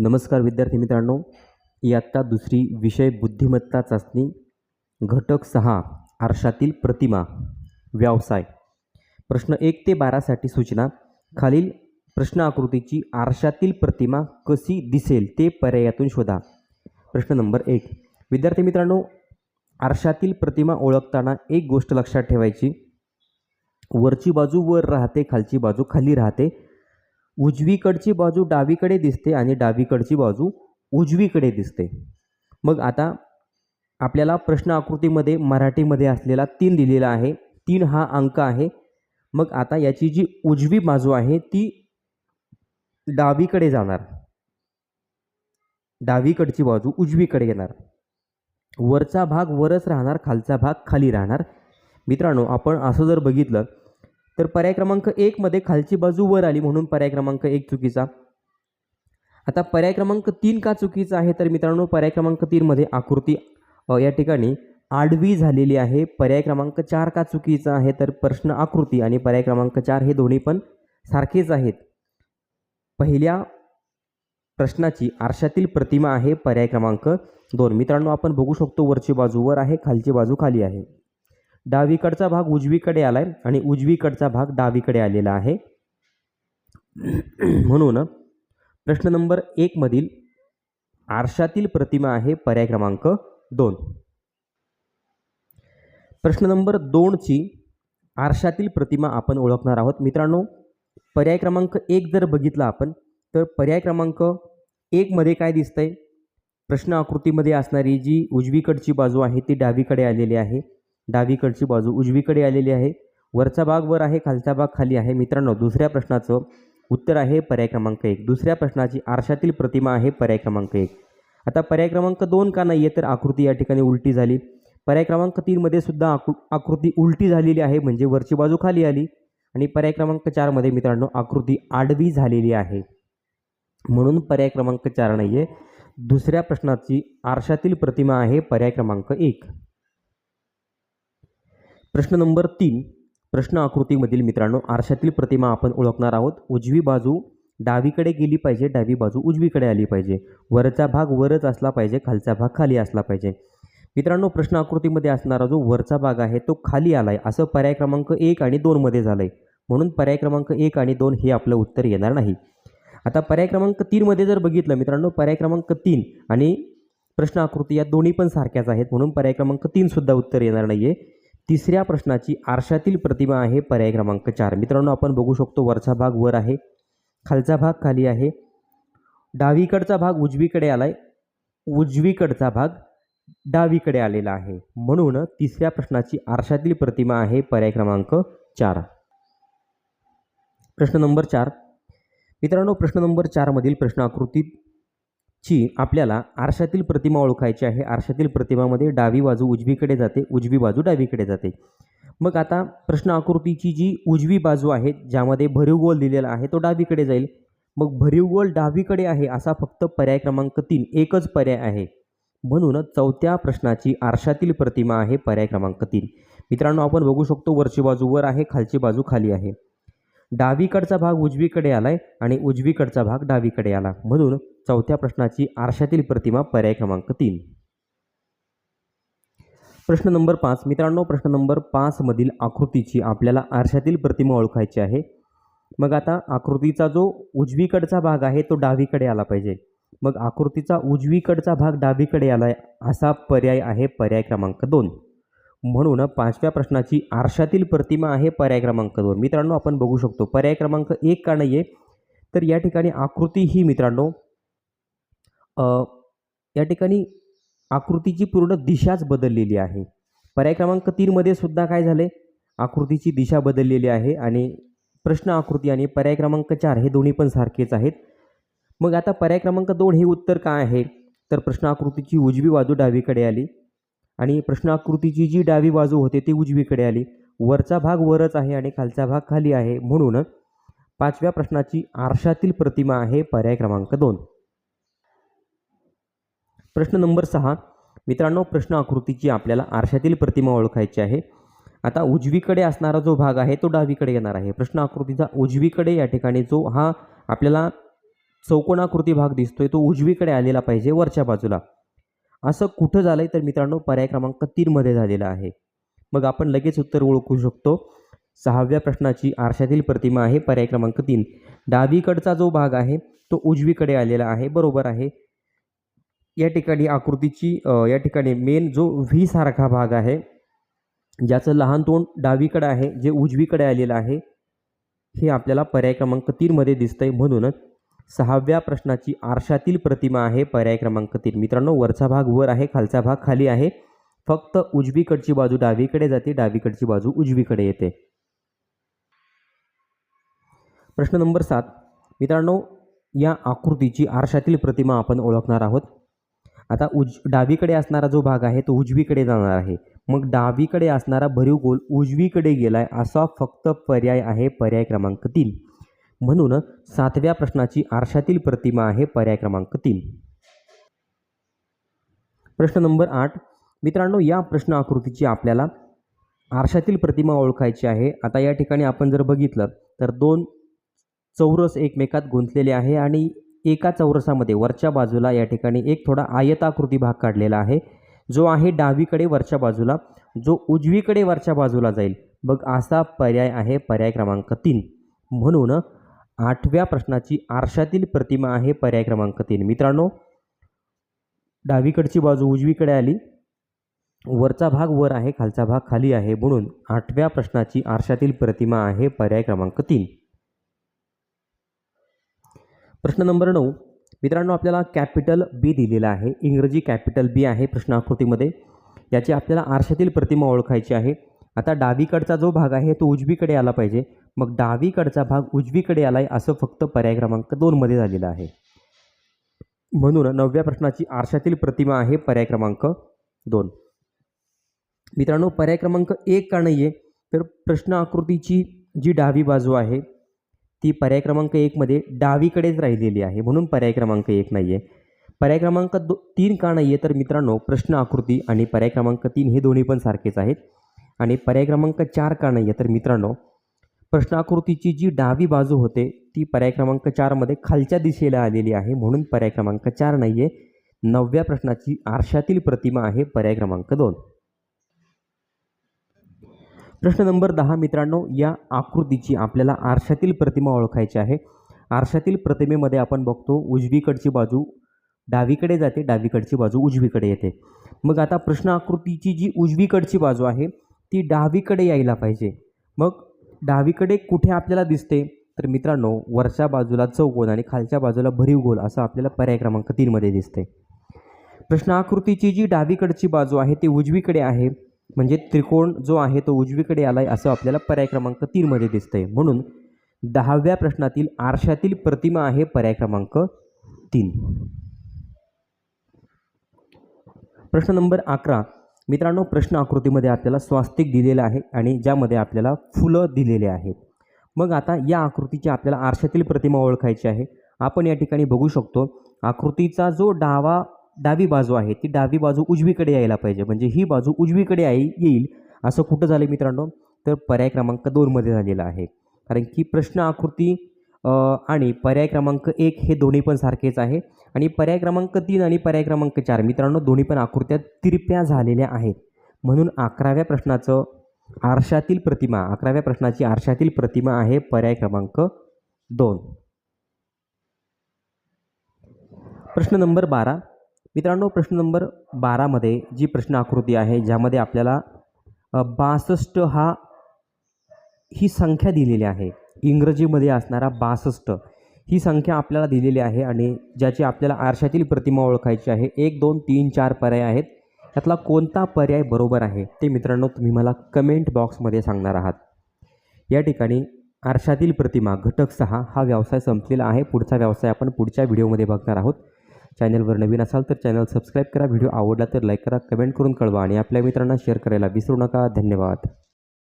नमस्कार विद्यार्थी मित्रांनो. इयत्ता दुसरी विषय बुद्धिमत्ता चाचणी. घटक सहा आरशातील प्रतिमा व्यवसाय. प्रश्न एक ते बारासाठी सूचना. खालील प्रश्न आकृतीची आरशातील प्रतिमा कशी दिसेल ते पर्यायातून शोधा. प्रश्न नंबर एक. विद्यार्थी मित्रांनो आरशातील प्रतिमा ओळखताना एक गोष्ट लक्षात ठेवायची. वरची बाजू वर राहते खालची बाजू खाली राहते. उजवीकडची बाजू डावीकडे दिसते आणि डावीकडची बाजू उजवीकडे दिसते. मग आता आपल्याला प्रश्न आकृतीमध्ये मराठीमध्ये असलेला तीन दिलेला आहे. तीन हा अंक आहे. मग आता याची जी उजवी बाजू आहे ती डावीकडे जाणार. डावीकडची बाजू उजवीकडे येणार. वरचा भाग वरच राहणार खालचा भाग खाली राहणार. मित्रांनो आपण असं जर बघितलं तर पर्याय क्रमांक एकमध्ये खालची बाजू वर आली म्हणून पर्याय क्रमांक एक चुकीचा. आता पर्याय क्रमांक तीन का चुकीचा आहे? तर मित्रांनो पर्याय क्रमांक तीनमध्ये आकृती या ठिकाणी आडवी झालेली आहे. पर्याय क्रमांक चार का चुकीचा आहे? तर प्रश्न आकृती आणि पर्याय क्रमांक चार हे दोन्ही पण सारखेच आहेत. पहिल्या प्रश्नाची आरशातील प्रतिमा आहे पर्याय क्रमांक दोन. मित्रांनो आपण बघू शकतो वरची बाजू वर आहे खालची बाजू खाली आहे. डावीकडचा भाग उजवीकडे आला आहे आणि उजवीकडचा भाग डावीकडे आलेला आहे. म्हणून प्रश्न नंबर एकमधील आरशातील प्रतिमा आहे पर्याय क्रमांक दोन. प्रश्न नंबर दोनची आरशातील प्रतिमा आपण ओळखणार आहोत. मित्रांनो पर्याय क्रमांक एक जर बघितला आपण तर पर्याय क्रमांक एकमध्ये काय दिसतंय? प्रश्न आकृतीमध्ये असणारी जी उजवीकडची बाजू आहे ती डावीकडे आलेली आहे. डावीकडची बाजू उजवीकडे आलेली आहे. वरचा भाग वर आहे खालचा भाग खाली आहे. मित्रांनो दुसऱ्या प्रश्नाचं उत्तर आहे पर्याय क्रमांक एक. दुसऱ्या प्रश्नाची आरशातील प्रतिमा आहे पर्याय क्रमांक एक. आता पर्याय क्रमांक दोन का नाही आहे तर आकृती या ठिकाणी उलटी झाली. पर्याय क्रमांक तीनमध्ये सुद्धा आकृ आकृती उलटी झालेली आहे म्हणजे वरची बाजू खाली आली. आणि पर्याय क्रमांक चारमध्ये मित्रांनो आकृती आडवी झालेली आहे. म्हणून पर्याय क्रमांक चार नाही आहे दुसऱ्या प्रश्नाची आरशातील प्रतिमा आहे पर्याय क्रमांक एक. प्रश्न नंबर तीन प्रश्न आकृतीमधील मित्रांनो आरशातील प्रतिमा आपण ओळखणार आहोत. उजवी बाजू डावीकडे गेली पाहिजे डावी बाजू उजवीकडे आली पाहिजे. वरचा भाग वरच असला पाहिजे खालचा भाग खाली असला पाहिजे. मित्रांनो प्रश्न आकृतीमध्ये असणारा जो वरचा भाग आहे तो खाली आला आहे असं पर्याय क्रमांक एक आणि दोनमध्ये झालं आहे म्हणून पर्याय क्रमांक एक आणि दोन हे आपलं उत्तर येणार नाही. आता पर्याय क्रमांक तीनमध्ये जर बघितलं मित्रांनो पर्याय क्रमांक तीन आणि प्रश्न आकृती या दोन्ही पण सारख्याच आहेत. म्हणून पर्याय क्रमांक तीनसुद्धा उत्तर येणार नाही आहे तिसऱ्या प्रश्नाची आरशातील प्रतिमा आहे पर्याय क्रमांक चार. मित्रांनो आपण बघू शकतो वरचा भाग वर आहे खालचा भाग खाली आहे. डावीकडचा भाग उजवीकडे आला आहे उजवीकडचा भाग डावीकडे आलेला आहे. म्हणून तिसऱ्या प्रश्नाची आरशातील प्रतिमा आहे पर्याय क्रमांक चार. प्रश्न नंबर चार. मित्रांनो प्रश्न नंबर चारमधील प्रश्न ची आपल्याला आरशातील प्रतिमा ओळखायची आहे. आरशातील प्रतिमामध्ये डावी बाजू उजवीकडे जाते उजवी बाजू डावीकडे जाते. मग आता प्रश्न आकृतीची जी उजवी बाजू आहे ज्यामध्ये भरीव गोल दिलेला आहे तो डावीकडे जाईल. मग भरीव गोल डावीकडे आहे असा फक्त पर्याय क्रमांक तीन एकच पर्याय आहे. म्हणून चौथ्या प्रश्नाची आरशातील प्रतिमा आहे पर्याय क्रमांक तीन. मित्रांनो आपण बघू शकतो वरची बाजू वर आहे खालची बाजू खाली आहे. डावीकडचा भाग उजवीकडे आलाय आणि उजवीकडचा भाग डावीकडे आला. म्हणून चौथ्या प्रश्नाची आरशातील प्रतिमा पर्याय क्रमांक तीन. प्रश्न नंबर पाच. मित्रांनो प्रश्न नंबर पाचमधील आकृतीची आपल्याला आरशातील प्रतिमा ओळखायची आहे. मग आता आकृतीचा जो उजवीकडचा भाग आहे तो डावीकडे आला पाहिजे. मग आकृतीचा उजवीकडचा भाग डावीकडे आलाय असा पर्याय आहे पर्याय क्रमांक दोन. म्हणून पाचव्या प्रश्नाची आरशातील प्रतिमा आहे पर्याय क्रमांक दोन. मित्रांनो आपण बघू शकतो पर्याय क्रमांक एक का नाही आहे तर या ठिकाणी आकृती ही मित्रांनो या ठिकाणी आकृतीची पूर्ण दिशाच बदललेली आहे. पर्याय क्रमांक तीनमध्ये सुद्धा काय झाले? आकृतीची दिशा बदललेली आहे आणि प्रश्न आकृती आणि पर्याय क्रमांक चार हे दोन्ही पण सारखेच आहेत. मग आता पर्याय क्रमांक दोन हे उत्तर काय आहे? तर प्रश्न आकृतीची उजवी बाजू डावीकडे आली. आणि प्रश्न आकृतीची जी डावी बाजू होते ती उजवीकडे आली. वरचा भाग वरच आहे आणि खालचा भाग खाली आहे. म्हणून पाचव्या प्रश्नाची आरशातील प्रतिमा आहे पर्याय क्रमांक दोन. प्रश्न नंबर सहा. मित्रांनो प्रश्न आकृतीची आपल्याला आरशातील प्रतिमा ओळखायची आहे. आता उजवीकडे असणारा जो भाग आहे तो डावीकडे येणार आहे. प्रश्न आकृतीचा उजवीकडे या ठिकाणी जो हा आपल्याला चौकोनाकृती भाग दिसतोय तो उजवीकडे आलेला पाहिजे वरच्या बाजूला. असं कुठं झालं आहे तर मित्रांनो पर्याय क्रमांक तीनमध्ये झालेलं आहे. मग आपण लगेच उत्तर ओळखू शकतो. सहाव्या प्रश्नाची आरशातील प्रतिमा आहे पर्याय क्रमांक तीन. डावीकडचा जो भाग आहे तो उजवीकडे आलेला आहे बरोबर आहे. या ठिकाणी आकृतीची या ठिकाणी मेन जो व्ही सारखा भाग आहे ज्याचं लहान तोंड डावीकडे आहे जे उजवीकडे आलेलं आहे हे आपल्याला पर्याय क्रमांक तीनमध्ये दिसतंय म्हणूनच. सहाव्या प्रश्नाची आरशातील प्रतिमा आहे पर्याय क्रमांक तीन. मित्रांनो वरचा भाग वर आहे खालचा भाग खाली आहे. फक्त उजवीकडची बाजू डावीकडे जाते डावीकडची बाजू उजवीकडे येते. प्रश्न नंबर सात. मित्रांनो या आकृतीची आरशातील प्रतिमा आपण ओळखणार आहोत. आता उज डावीकडे असणारा जो भाग आहे तो उजवीकडे जाणार आहे. मग डावीकडे असणारा भरीव गोल उजवीकडे गेलाय असा फक्त पर्याय आहे पर्याय क्रमांक तीन. म्हणून सातव्या प्रश्नाची आरशातील प्रतिमा आहे पर्याय क्रमांक तीन. प्रश्न नंबर आठ. मित्रांनो या प्रश्न आकृतीची आपल्याला आरशातील प्रतिमा ओळखायची आहे. आता या ठिकाणी आपण जर बघितलं तर दोन चौरस एकमेकात गुंतलेले आहे आणि एका चौरसामध्ये वरच्या बाजूला या ठिकाणी एक थोडा आयताकृती भाग काढलेला आहे. जो आहे डावीकडे वरच्या बाजूला जो उजवीकडे वरच्या बाजूला जाईल. बघ असा पर्याय आहे पर्याय क्रमांक तीन. म्हणून आठव्या प्रश्नाची आरशातील प्रतिमा आहे पर्याय क्रमांक तीन. मित्रांनो डावीकडची बाजू उजवीकडे आली. वरचा भाग वर आहे खालचा भाग खाली आहे म्हणून आठव्या प्रश्नाची आरशातील प्रतिमा आहे पर्याय क्रमांक तीन. प्रश्न नंबर नऊ. मित्रांनो आपल्याला कॅपिटल बी दिलेला आहे. इंग्रजी कॅपिटल बी आहे प्रश्नाकृतीमध्ये. याची आपल्याला आरशातील प्रतिमा ओळखायची आहे. आता डावीकडचा जो भाग आहे तो उजवीकडे आला पाहिजे. मग डावीकडचा भाग उजवीकडे आलाय असं फक्त पर्याय क्रमांक दोनमध्ये झालेलं आहे. म्हणून नवव्या प्रश्नाची आरशातील प्रतिमा आहे पर्याय क्रमांक दोन. मित्रांनो पर्याय क्रमांक एक का नाही आहे तर प्रश्न आकृतीची जी डावी बाजू आहे ती पर्याय क्रमांक एकमध्ये डावीकडेच राहिलेली आहे. म्हणून पर्याय क्रमांक एक नाही आहे पर्याय क्रमांक दो तीन का नाही आहे तर मित्रांनो प्रश्न आकृती आणि पर्याय क्रमांक तीन हे दोन्ही पण सारखेच आहेत. आणि पर्याय क्रमांक चार का नाही आहे तर मित्रांनो प्रश्नाकृतीची जी डावी बाजू होते ती पर्याय क्रमांक चारमध्ये खालच्या दिशेला आलेली आहे. म्हणून पर्याय क्रमांक चार नाही आहे नवव्या प्रश्नाची आरशातील प्रतिमा आहे पर्याय क्रमांक दोन. प्रश्न नंबर दहा मित्रांनो या आकृतीची आपल्याला आरशातील प्रतिमा ओळखायची आहे. आरशातील प्रतिमेमध्ये आपण बघतो उजवीकडची बाजू डावीकडे जाते डावीकडची बाजू उजवीकडे येते. मग आता प्रश्न आकृतीची जी उजवीकडची बाजू आहे ती डावीकडे यायला पाहिजे. मग डावीकडे कुठे आपल्याला दिसते? तर मित्रांनो वरच्या बाजूला चौकोन आणि खालच्या बाजूला भरीव गोल असं आपल्याला पर्याय क्रमांक तीनमध्ये दिसते. प्रश्न आकृतीची जी डावीकडची बाजू आहे ती उजवीकडे आहे. म्हणजे त्रिकोण जो आहे तो उजवीकडे आला आहे असं आपल्याला पर्याय क्रमांक तीनमध्ये दिसतंय म्हणून दहाव्या प्रश्नातील आरशातील प्रतिमा आहे पर्याय क्रमांक तीन. प्रश्न नंबर अकरा. मित्रांनो प्रश्न आकृतीमध्ये आपल्याला स्वास्तिक दिलेलं आहे आणि ज्यामध्ये आपल्याला फुलं दिलेले आहेत. मग आता या आकृतीची आपल्याला आरशातील प्रतिमा ओळखायची आहे. आपण या ठिकाणी बघू शकतो आकृतीचा जो डावा डावी बाजू आहे ती डावी बाजू उजवीकडे यायला पाहिजे. म्हणजे ही बाजू उजवीकडे आई येईल. असं कुठं झालं मित्रांनो? तर पर्याय क्रमांक दोनमध्ये झालेला आहे. कारण की प्रश्न आकृती आणि पर्याय क्रमांक एक हे दोन्ही पण सारखेच आहे. आणि पर्याय क्रमांक तीन आणि पर्याय क्रमांक चार मित्रांनो दोन्ही पण आकृत्या तिरप्या झालेल्या आहेत. म्हणून अकराव्या प्रश्नाचं आरशातील प्रतिमा अकराव्या प्रश्नाची आरशातील प्रतिमा आहे पर्याय क्रमांक दोन. प्रश्न नंबर बारा. मित्रांनो प्रश्न नंबर बारामध्ये जी प्रश्न आकृती आहे ज्यामध्ये आपल्याला बासष्ट हा ही संख्या दिलेली आहे. इंग्रजीमध्ये असणारा बासष्ट ही संख्या आपल्याला दिलेली आहे आणि ज्याची आपल्याला आरशातील प्रतिमा ओळखायची आहे. एक दोन तीन चार पर्याय आहेत. त्यातला कोणता पर्याय बरोबर आहे ते मित्रांनो तुम्ही मला कमेंट बॉक्समध्ये सांगणार आहात. या ठिकाणी आरशातील प्रतिमा घटक सहा हा व्यवसाय संपलेला आहे. पुढचा व्यवसाय आपण पुढच्या व्हिडिओमध्ये बघणार आहोत. चॅनलवर नवीन असाल तर चॅनल सबस्क्राईब करा. व्हिडिओ आवडला तर लाईक करा कमेंट करून कळवा आणि आपल्या मित्रांना शेअर करायला विसरू नका. धन्यवाद.